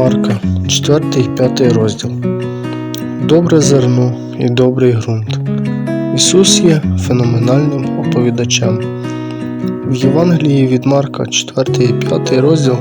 Марка, 4 і 5 розділ. Добре зерно і добрий ґрунт. Ісус є феноменальним оповідачем. В Євангелії від Марка, 4 і 5 розділ,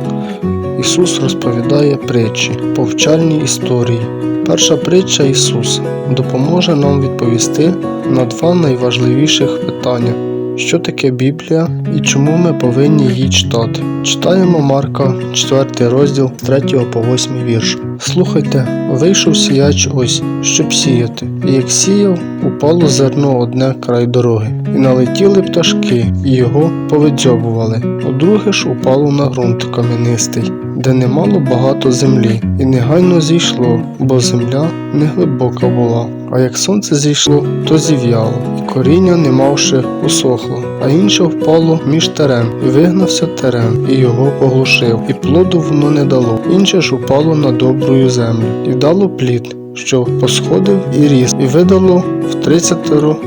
Ісус розповідає притчі, повчальні історії. Перша притча Ісуса допоможе нам відповісти на два найважливіших питання. Що таке Біблія і чому ми повинні її читати? Читаємо Марка, 4 розділ 3 по 8 вірш. Слухайте, вийшов сіяч ось, щоб сіяти, і як сіяв, упало зерно одне край дороги, і налетіли пташки, і його повидзьобували. У друге ж упало на ґрунт кам'янистий, де немало багато землі, і негайно зійшло, бо земля не глибока була. А як сонце зійшло, то зів'яло, і коріння, не мавши, усохло, а інше впало між терем, і вигнався терем, і його поглушив, і плоду воно не дало. Інше ж упало на добрую землю, і дало плід, що посходив і ріс, і видало в 30,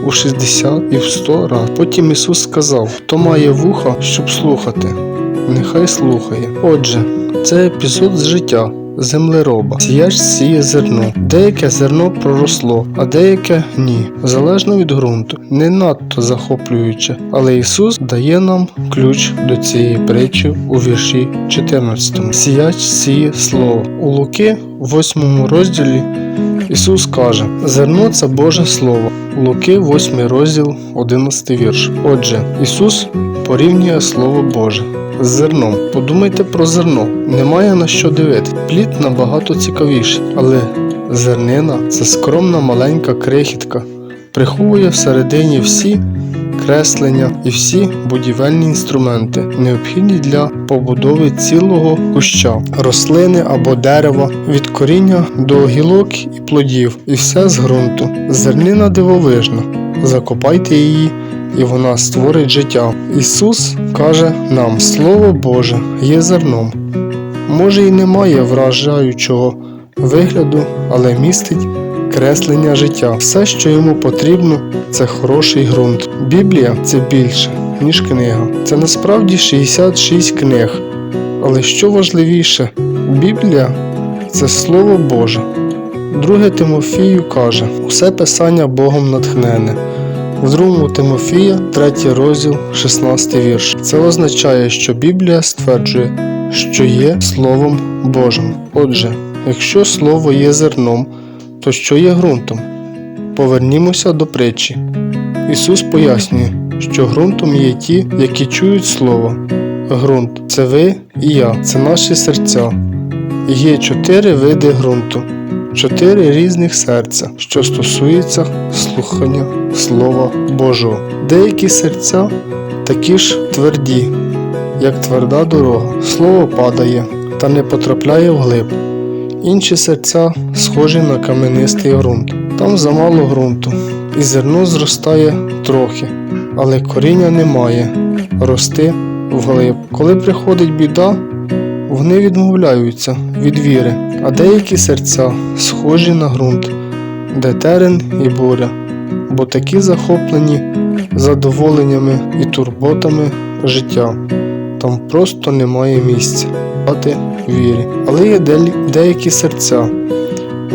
у 60 і в 100 раз. Потім Ісус сказав: Хто має вуха, щоб слухати, нехай слухає. Отже, це епізод з життя. Землероба. Сіяч сіє зерно. Деяке зерно проросло, а деяке ні. Залежно від ґрунту. Не надто захоплююче. Але Ісус дає нам ключ до цієї притчі у вірші 14. Сіяч сіє слово. У Луки, 8 розділі, Ісус каже: Зерно це Боже Слово. Луки, 8 розділ, 11 вірш. Отже, Ісус порівнює Слово Боже з зерном. Подумайте про зерно. Немає на що дивитися. Плід набагато цікавіший, але зернина це скромна маленька крихітка, приховує всередині всі креслення і всі будівельні інструменти, необхідні для побудови цілого куща, рослини або дерева, від коріння до гілок і плодів, і все з ґрунту. Зернина дивовижна. Закопайте її і вона створить життя. Ісус каже нам: Слово Боже є зерном. Може, і немає вражаючого вигляду, але містить креслення життя. Все, що йому потрібно, це хороший ґрунт. Біблія це більше, ніж книга. Це насправді 66 книг. Але що важливіше, Біблія це Слово Боже. Друге Тимофію каже: усе писання Богом натхнене. В 2 Тимофія, 3 розділ, 16 вірш. Це означає, що Біблія стверджує, що є Словом Божим. Отже, якщо Слово є зерном, то що є ґрунтом? Повернімося до притчі. Ісус пояснює, що ґрунтом є ті, які чують Слово. Ґрунт це ви і я, це наші серця. Є чотири види ґрунту чотири різних серця, що стосується слухання Слова Божого. Деякі серця такі ж тверді, як тверда дорога, слово падає та не потрапляє вглиб. Інші серця схожі на каменистий ґрунт. Там замало ґрунту, і зерно зростає трохи, але коріння немає, рости вглиб. Коли приходить біда, вони відмовляються від віри, а деякі серця схожі на ґрунт, де терен і буря, бо такі захоплені задоволеннями і турботами життя. Там просто немає місця дати вірі. Але є деякі серця.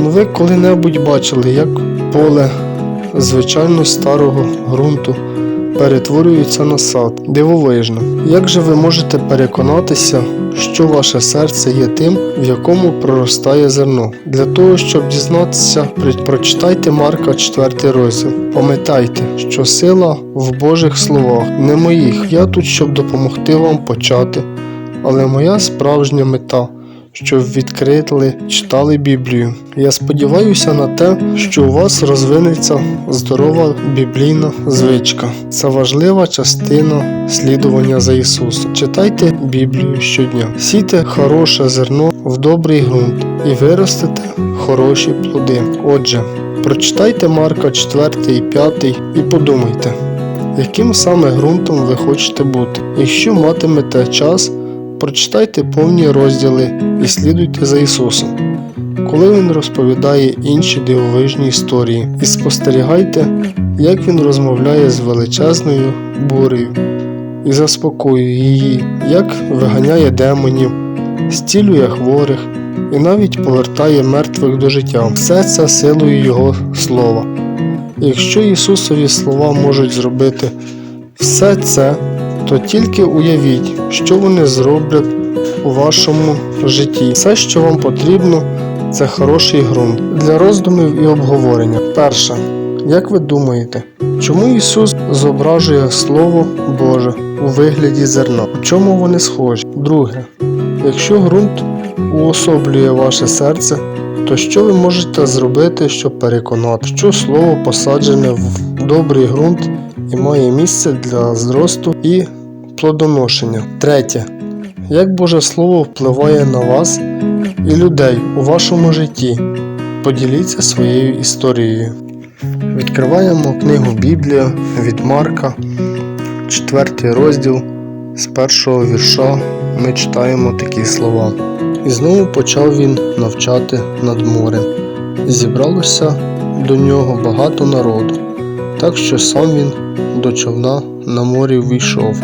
Ну ви коли-небудь бачили, як поле звичайно старого ґрунту перетворюється на сад. Дивовижно. Як же ви можете переконатися, що ваше серце є тим, в якому проростає зерно? Для того, щоб дізнатися, прочитайте Марка 4 розділ. Пам'ятайте, що сила в Божих словах, не моїх. Я тут, щоб допомогти вам почати. Але моя справжня мета щоб відкрили, читали Біблію. Я сподіваюся на те, що у вас розвинеться здорова біблійна звичка. Це важлива частина слідування за Ісусом. Читайте Біблію щодня, сійте хороше зерно в добрий ґрунт і виростете хороші плоди. Отже, прочитайте Марка 4 і 5 і подумайте, яким саме ґрунтом ви хочете бути. Якщо матимете час, Прочитайте повні розділи і слідуйте за Ісусом, коли Він розповідає інші дивовижні історії, і спостерігайте, як Він розмовляє з величезною бурею і заспокоює її, як виганяє демонів, зцілює хворих і навіть повертає мертвих до життя. Все це силою Його слова. Якщо Ісусові слова можуть зробити все це, то тільки уявіть, що вони зроблять у вашому житті. Все, що вам потрібно, це хороший ґрунт для роздумів і обговорення. Перше, як ви думаєте, чому Ісус зображує Слово Боже у вигляді зерна? У чому вони схожі? Друге, якщо ґрунт уособлює ваше серце, то що ви можете зробити, щоб переконати, що слово посаджене в добрий ґрунт і має місце для зросту і плодоношення? Третє. Як Боже Слово впливає на вас і людей у вашому житті? Поділіться своєю історією. Відкриваємо книгу Біблія від Марка, 4 розділ з першого вірша ми читаємо такі слова. І знову почав він навчати над морем. Зібралося до нього багато народу, так що сам він до човна на морі війшов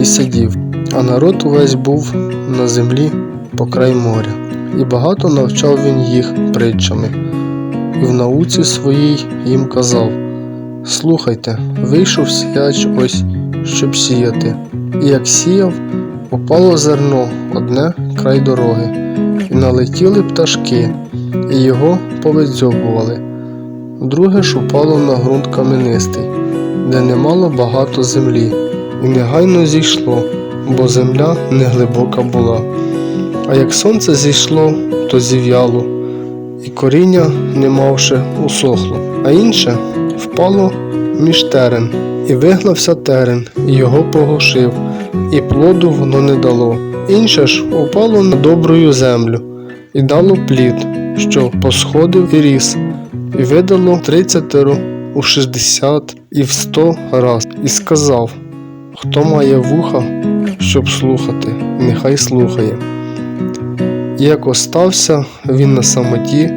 і сидів, а народ увесь був на землі по край моря, і багато навчав він їх притчами, і в науці своїй їм казав: Слухайте, вийшов сіяч ось, щоб сіяти, і як сіяв, упало зерно одне край дороги, і налетіли пташки, і його повидзьобували. Друге ж упало на ґрунт каменистий, де немало багато землі, і негайно зійшло, бо земля не глибока була. А як сонце зійшло, то зів'яло, і коріння, не мавши, усохло, а інше впало між терен, і вигнався терен, і його поглушив, і плоду воно не дало. Інше ж упало на добрую землю, і дало плід, що посходив і ріс, і видало тридцятеро у шістдесят і в сто раз, і сказав: Хто має вуха, щоб слухати, нехай слухає. Як остався він на самоті,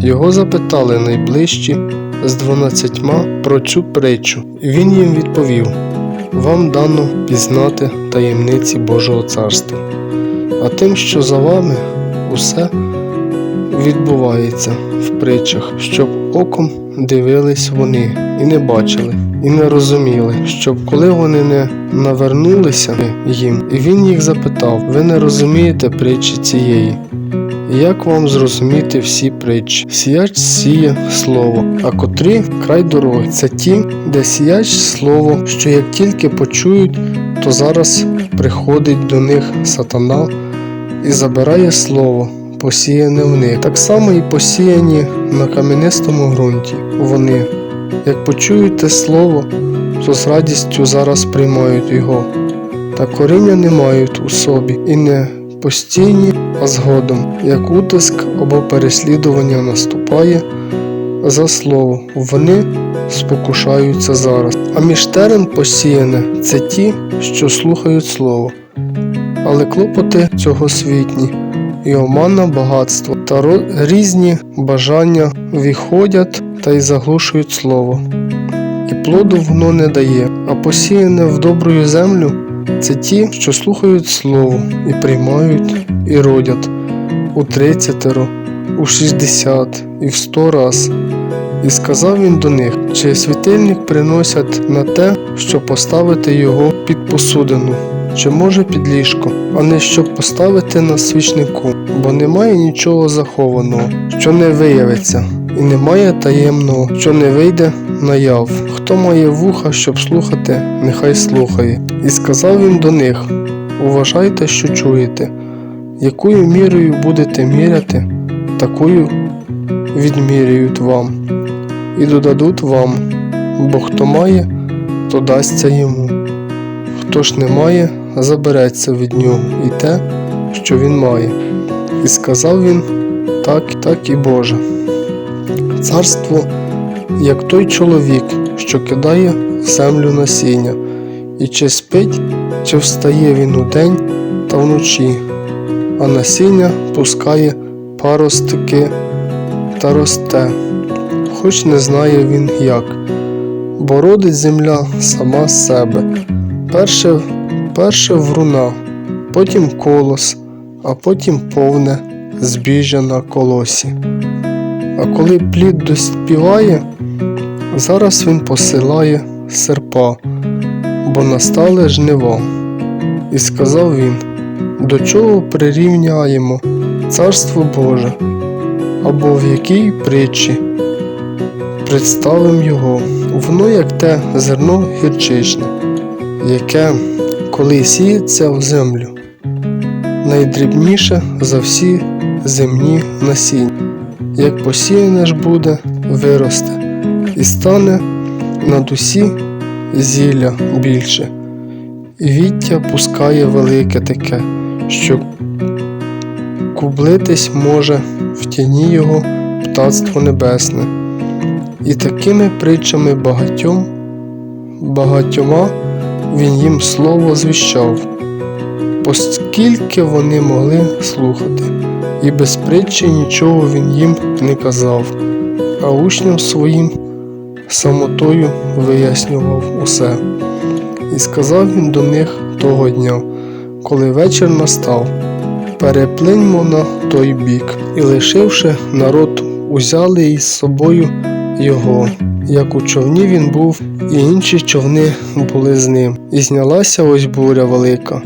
його запитали найближчі з дванадцятьма про цю притчу, він їм відповів: Вам дано пізнати таємниці Божого царства, а тим, що за вами, усе відбувається в притчах, щоб оком дивились вони і не бачили, і не розуміли, щоб коли вони не навернулися їм, і він їх запитав: Ви не розумієте притчі цієї? Як вам зрозуміти всі притчі? Сіяч сіє слово, а котрі край дороги. Це ті, де сіяч слово, що як тільки почують, то зараз приходить до них сатана і забирає слово, посіяне в них. Так само і посіяні на кам'янистому ґрунті. Вони, як почують те слово, то з радістю зараз приймають його, та коріння не мають у собі і не постійні, а згодом, як утиск або переслідування наступає за слово, вони спокушаються зараз. А між терен посіяне це ті, що слухають слово, але клопоти цього світні і оманна багатство та різні бажання виходять та й заглушують слово. І плоду воно не дає, а посіяне в добрую землю це ті, що слухають слово і приймають і родять у тридцятеро, у шістдесят і в сто раз. І сказав він до них, чи світильник приносять на те, щоб поставити його під посудину, чи може під ліжко, а не щоб поставити на свічнику, бо немає нічого захованого, що не виявиться, і немає таємного, що не вийде наяв. Хто має вуха, щоб слухати, нехай слухає. І сказав він до них: Уважайте, що чуєте, якою мірою будете міряти, такою відміряють вам, і додадуть вам, бо хто має, то дасться йому. Хто ж не має, забереться від нього і те, що він має. І сказав він так, так і Боже. Царство, як той чоловік, що кидає в землю насіння, і чи спить, чи встає він удень та вночі, а насіння пускає паростики та росте, хоч не знає він як, бо родить земля сама з себе. Перше, перше вруна, потім колос, а потім повне збіжжя на колосі. А коли плід доспіває, зараз він посилає серпа, бо настали жнива. І сказав він, до чого прирівняємо Царство Боже, або в якій притчі представим його, воно як те зерно гірчичне, яке, коли сіється в землю, найдрібніше за всі земні насіння, як посіяне ж буде, виросте, і стане над усі зілля більше, і віття пускає велике таке, що кублитись може в тіні його птацтво небесне. І такими притчами багатьом, багатьома він їм слово звіщав, поскільки вони могли слухати, і без притчі нічого він їм не казав, а учням своїм самотою вияснював усе. І сказав він до них того дня, коли вечір настав, переплиньмо на той бік, і лишивши народ, узяли із собою його, як у човні він був, і інші човни були з ним. І знялася ось буря велика,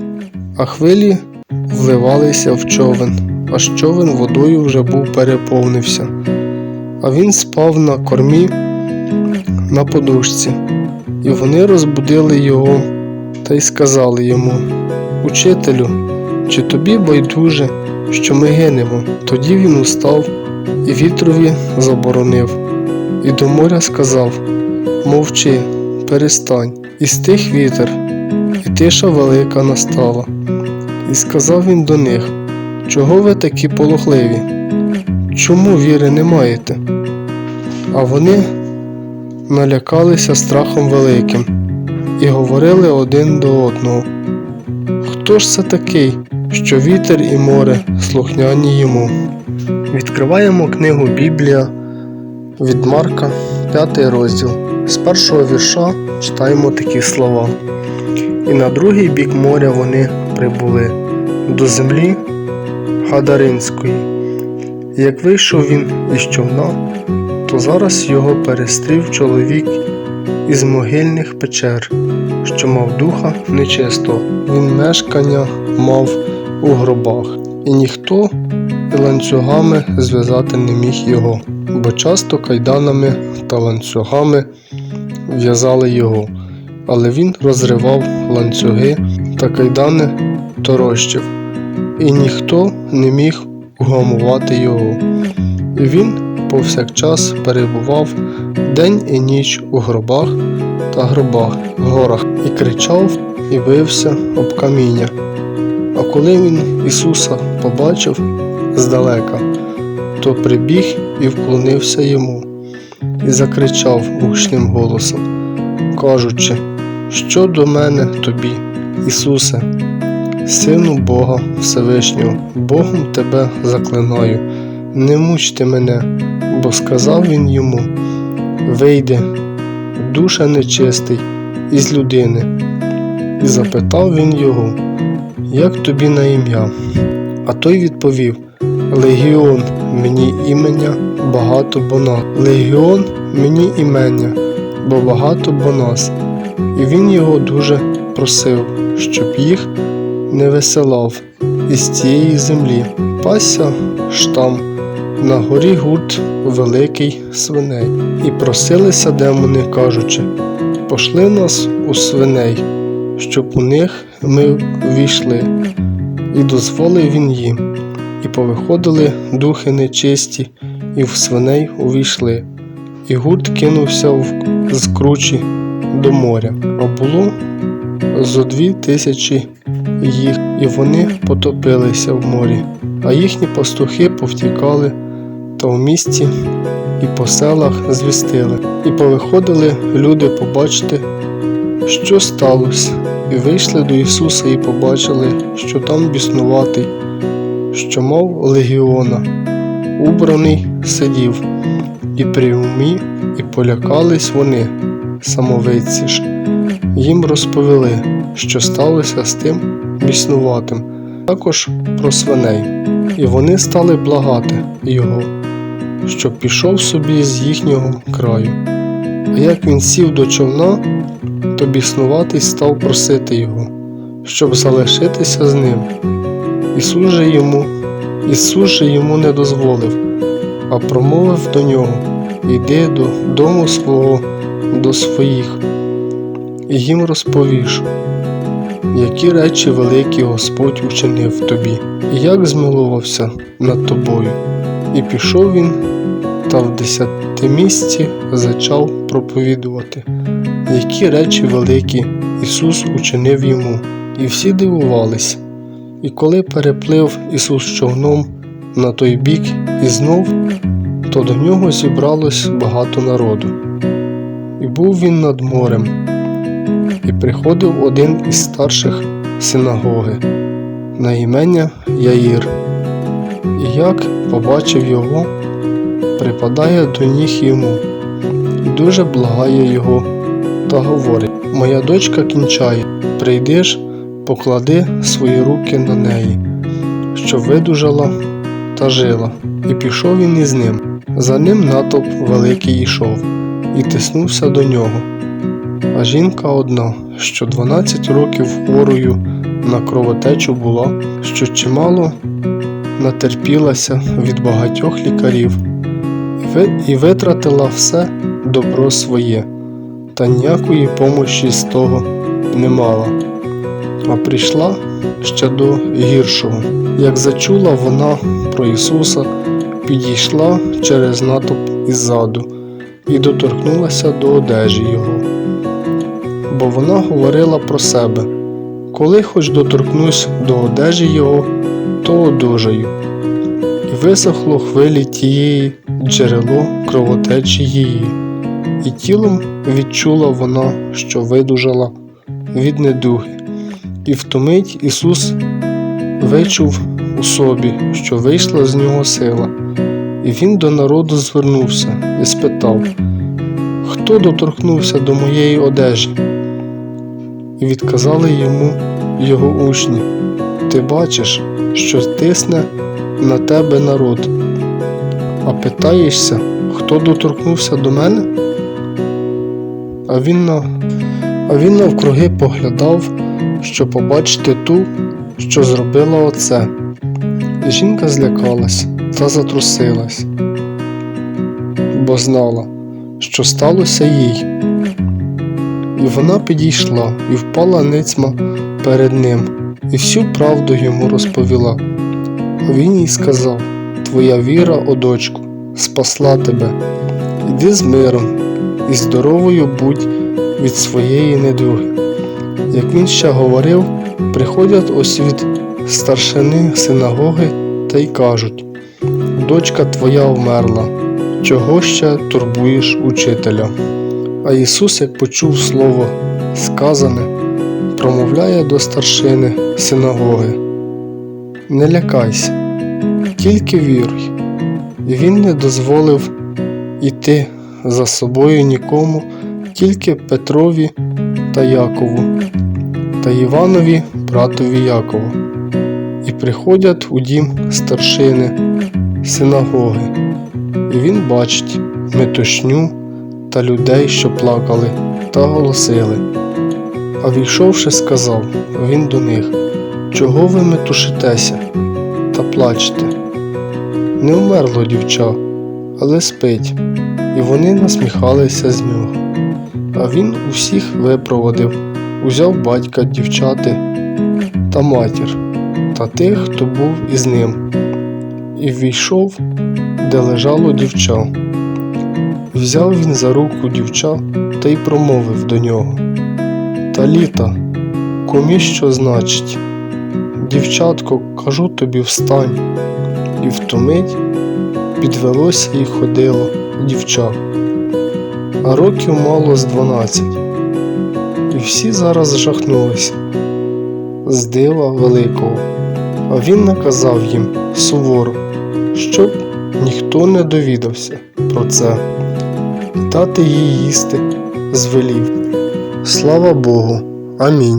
а хвилі вливалися в човен, аж човен водою вже був переповнився. А він спав на кормі на подушці, і вони розбудили його та й сказали йому: Учителю, чи тобі байдуже, що ми гинемо? Тоді він устав і вітрові заборонив, і до моря сказав: Мовчи, перестань, і стих вітер, і тиша велика настала. І сказав він до них: Чого ви такі полохливі? Чому віри не маєте? А вони налякалися страхом великим і говорили один до одного. Хто ж це такий, що вітер і море слухняні йому? Відкриваємо книгу Біблія від Марка, 5 розділ. З першого вірша читаємо такі слова. І на другий бік моря вони прибули до землі Гадаринської. Як вийшов він із човна, то зараз його перестрів чоловік із могильних печер, що мав духа нечистого. Він мешкання мав у гробах, і ніхто ланцюгами зв'язати не міг його, бо часто кайданами та ланцюгами в'язали його, але він розривав ланцюги та кайдани торощив, і ніхто не міг угамувати його. Він повсякчас перебував день і ніч у гробах та гробах, горах, і кричав і бився об каміння. А коли він Ісуса побачив здалека, то прибіг і вклонився йому, і закричав гучним голосом, кажучи, що до мене тобі, Ісусе, Сину Бога Всевишнього, Богом тебе заклинаю, не мучте мене, бо сказав він йому: Вийди, душа нечистий, із людини. І запитав він його, як тобі на ім'я? А той відповів: Легіон мені імення багато бо нас. Легіон мені імення, бо багато бо нас. І він його дуже просив, щоб їх не веселав із цієї землі. Пася ж там на горі гурт великий свиней, і просилися демони, кажучи: Пошли нас у свиней, щоб у них ми війшли. І дозволив він їм, і повиходили духи нечисті, і в свиней увійшли, і гурт кинувся в, з кручі до моря, а було зо дві тисячі їх, і вони потопилися в морі, а їхні пастухи повтікали та в місті і по селах звістили, і повиходили люди побачити, що сталося, і вийшли до Ісуса і побачили, що там біснуватий, що мав легіона, убраний сидів, і при умі, і полякались вони, самовидці ж. Їм розповіли, що сталося з тим біснуватим, також про свиней. І вони стали благати його, щоб пішов собі з їхнього краю. А як він сів до човна, то біснуватий став просити його, щоб залишитися з ним. Ісус же йому, Ісус же йому не дозволив, а промовив до нього Іди до дому свого, до своїх, і їм розповіш, які речі великі Господь учинив тобі, і як змилувався над тобою. І пішов він та в десятимісці зачав проповідувати, які речі великі Ісус учинив йому, і всі дивувались. І коли переплив Ісус човном на той бік і знов, то до нього зібралось багато народу. І був він над морем, і приходив один із старших синагоги на імення Яїр. І як побачив його, припадає до ніг йому, і дуже благає його та говорить: Моя дочка кінчає, прийдеш, поклади свої руки на неї, що видужала та жила. І пішов він із ним. За ним натовп великий йшов, і тиснувся до нього. А жінка одна, що 12 років хворою на кровотечу була, що чимало натерпілася від багатьох лікарів, і витратила все добро своє, та ніякої помощі з того не мала. А прийшла ще до гіршого. Як зачула вона про Ісуса, підійшла через натовп іззаду і доторкнулася до одежі Його. Бо вона говорила про себе коли хоч доторкнусь до одежі Його, то одужаю. І висохло хвилі тієї джерело кровотечі її, і тілом відчула вона, що видужала від недуги. І втомить Ісус вичув у собі, що вийшла з нього сила, і він до народу звернувся і спитав, хто доторкнувся до моєї одежі? І відказали йому його учні, ти бачиш, що тисне на тебе народ, а питаєшся, хто доторкнувся до мене? А він, на... а він навкруги поглядав, щоб побачити ту, що зробила оце. Жінка злякалась та затрусилась, бо знала, що сталося їй. І вона підійшла і впала ницьма перед ним, і всю правду йому розповіла. Він їй сказав: Твоя віра, о дочку, спасла тебе. Іди з миром і здоровою будь від своєї недуги. Як він ще говорив, приходять ось від старшини синагоги та й кажуть: Дочка твоя вмерла, чого ще турбуєш учителя? А Ісус, як почув слово сказане, промовляє до старшини синагоги: Не лякайся, тільки віруй. І він не дозволив іти за собою нікому, тільки Петрові та Якову та Іванові, братові Якову. І приходять у дім старшини синагоги, і він бачить метушню та людей, що плакали, та голосили. А війшовши, сказав він до них Чого ви метушитеся та плачете? Не вмерло дівча, але спить, і вони насміхалися з нього. А він усіх випроводив, узяв батька дівчати та матір та тих, хто був із ним, і ввійшов, де лежало дівча. Взяв він за руку дівча та й промовив до нього. Таліта, комі що значить? Дівчатко, кажу тобі, встань, і втомить підвелося і ходило дівча, а років мало з дванадцять. І всі зараз жахнулися з дива великого, а він наказав їм суворо, щоб ніхто не довідався про це, дати їй їсти звелів. Слава Богу. Амінь.